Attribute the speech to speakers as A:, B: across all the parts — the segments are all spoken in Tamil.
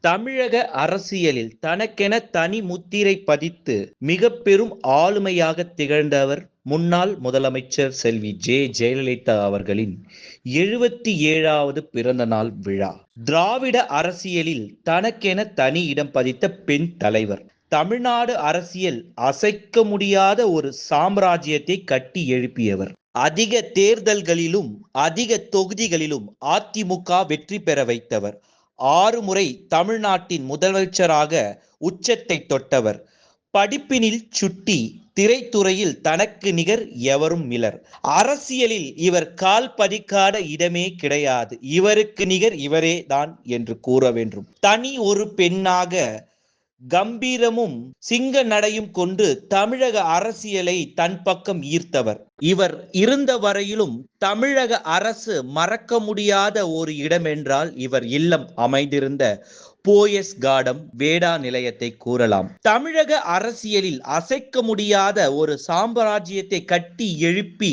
A: தமிழக அரசியலில் தனக்கென தனி முத்திரை பதித்து மிக பெரும் ஆளுமையாக திகழ்ந்தவர் முன்னாள் முதலமைச்சர் செல்வி ஜே ஜெயலலிதா அவர்களின் எழுபத்தி ஏழாவது பிறந்த நாள் விழா. திராவிட அரசியலில் தனக்கென தனி இடம் பதித்த பெண் தலைவர். தமிழ்நாடு அரசியல் அசைக்க முடியாத ஒரு சாம்ராஜ்யத்தை கட்டி எழுப்பியவர். அதிக தேர்தல்களிலும் அதிக தொகுதிகளிலும் அதிமுக வெற்றி பெற வைத்தவர். ஆறு முறை தமிழ்நாட்டின் முதலமைச்சராக உச்சத்தை தொட்டவர். படிப்பினில் சுட்டி திரைத்துறையில் தனக்கு நிகர் எவரும் மிலர். அரசியலில் இவர் கால் பதிக்காத இடமே கிடையாது. இவருக்கு நிகர் இவரே தான் என்று கூற வேண்டும். தனி ஒரு பெண்ணாக கம்பீரமும் சிங்க நடையும் கொண்டு தமிழக அரசியலை தன் பக்கம் ஈர்த்தவர். இவர் இருந்த வரையிலும் தமிழக அரசு மறக்க முடியாத ஒரு இடம் என்றால் இவர் இல்லம் அமைந்திருந்த போயஸ் கார்டம் வேடா நிலையத்தை கூறலாம். தமிழக அரசியலில் அசைக்க முடியாத ஒரு சாம்ராஜ்யத்தை கட்டி எழுப்பி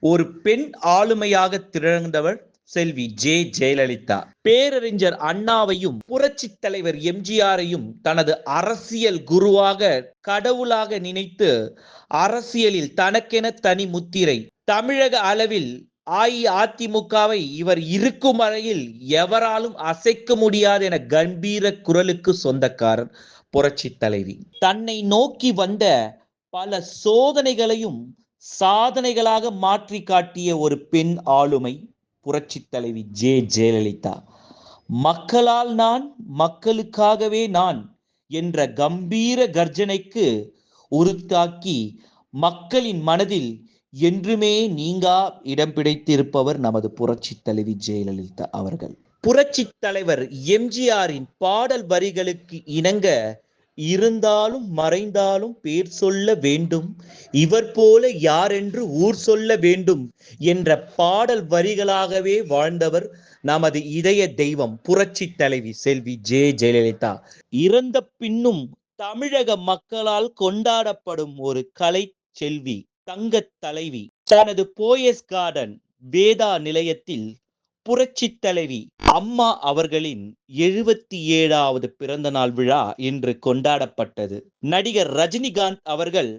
A: ஒரு பெண் ஆளுமையாக திகழ்ந்தவர் செல்வி ஜே ஜெயலலிதா. பேரறிஞர் அண்ணாவையும் புரட்சி தலைவர் எம்ஜிஆரையும் தனது அரசியல் குருவாக கடவுளாக நினைத்து அரசியலில் தனக்கென தனி முத்திரை தமிழக அளவில் அஇஅதிமுகவை இவர் இருக்கும் வரையில் எவராலும் அசைக்க முடியாது என கம்பீர குரலுக்கு சொந்தக்காரர் புரட்சி தலைவி. தன்னை நோக்கி வந்த பல சோதனைகளையும் சாதனைகளாக மாற்றி காட்டிய ஒரு பெண் ஆளுமை புரட்சி தலைவி ஜே ஜெயலலிதா. மக்களால் நான் மக்களுக்காகவே நான் என்ற கம்பீர கர்ஜனைக்கு உருத்தாக்கி மக்களின் மனதில் என்றுமே நீங்கா இடம் பிடித்திருப்பவர் நமது புரட்சி தலைவி ஜெயலலிதா அவர்கள். புரட்சி தலைவர் எம்ஜிஆரின் பாடல் வரிகளுக்கு இணங்க இருந்தாலும் மறைந்தாலும் பேர் சொல்ல வேண்டும். இவர் போல யாரென்று ஊர் சொல்ல வேண்டும் என்ற பாடல் வரிகளாகவே வாழ்ந்தவர் நமது இதய தெய்வம் புரட்சி தலைவி செல்வி ஜே ஜெயலலிதா. இறந்த பின்னும் தமிழக மக்களால் கொண்டாடப்படும் ஒரு கலை செல்வி தங்கத் தலைவி. தனது போயஸ் கார்டன் வேதா நிலையத்தில் புரட்சி தலைவி அம்மா அவர்களின் எழுபத்தி ஏழாவது பிறந்த நாள் விழா இன்று கொண்டாடப்பட்டது. நடிகர் ரஜினிகாந்த் அவர்கள்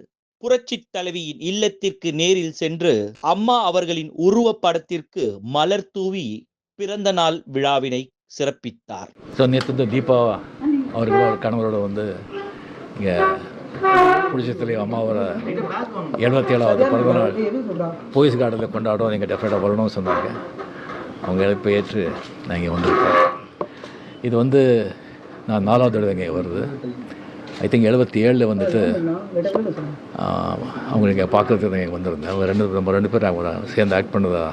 A: புரட்சி தலைவியின் இல்லத்திற்கு நேரில் சென்று அம்மா அவர்களின் உருவப் படத்திற்கு மலர் தூவி பிறந்த நாள் விழாவினை சிறப்பித்தார்.
B: ஸோ நேற்று வந்து தீபா அவர்களோட அவர் கணவரோட வந்து இங்கே புடிச்சத்துலேயே அம்மாவோட எழுபத்தி ஏழாவது பிறந்தநாள் போயஸ் கார்டனில் கொண்டாடுவோம் நீங்கள் டெஃபினட்டாக வரணும்னு சொன்னாங்க. அவங்க இழப்பை ஏற்று நான் இங்கே வந்திருக்கேன். இது வந்து நான் நாலாவது தடவை இங்கே வருது. ஐ திங்க் எழுபத்தி ஏழில் வந்துட்டு அவங்க இங்கே பார்க்குறதுக்கு இங்கே வந்திருந்தேன். அவங்க ரெண்டு நம்ம ரெண்டு பேரும் அவங்க சேர்ந்து ஆக்ட் பண்ணதா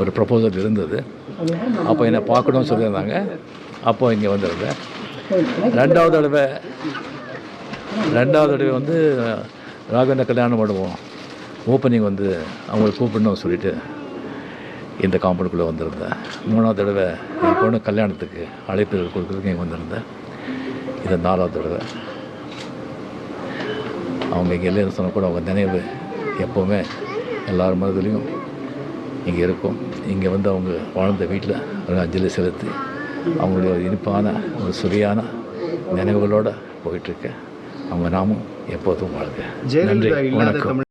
B: ஒரு ப்ரப்போசல் இருந்தது. அப்போ என்னை பார்க்கணும்னு சொல்லியிருந்தாங்க. அப்போ இங்கே வந்திருந்தேன். ரெண்டாவது தடவை ரெண்டாவது தடவை வந்து ராகவேந்திர கல்யாண மண்டபம் ஓப்பனிங் வந்து அவங்களை கூப்பிடணும்னு சொல்லிட்டு இந்த காம்பவுண்டுக்குள்ளே வந்திருந்தேன். மூணாவது தடவை என் பொண்ணு கல்யாணத்துக்கு அழைப்புகள் கொடுக்குறதுக்கு இங்கே வந்திருந்தேன். இது நாலாவது தடவை. அவங்க இங்கே இல்லைன்னு சொன்னால் கூட அவங்க நினைவு எப்போவுமே எல்லார் மனதிலையும் இங்கே இருக்கும். இங்கே வந்து அவங்க வாழ்ந்த வீட்டில் ஒரு அஞ்சலி செலுத்தி அவங்களுடைய ஒரு இனிப்பான ஒரு சுவையான நினைவுகளோடு போயிட்டுருக்கேன். அவங்க நாமும் எப்போதும் வாழ்க. நன்றி. வணக்கம்.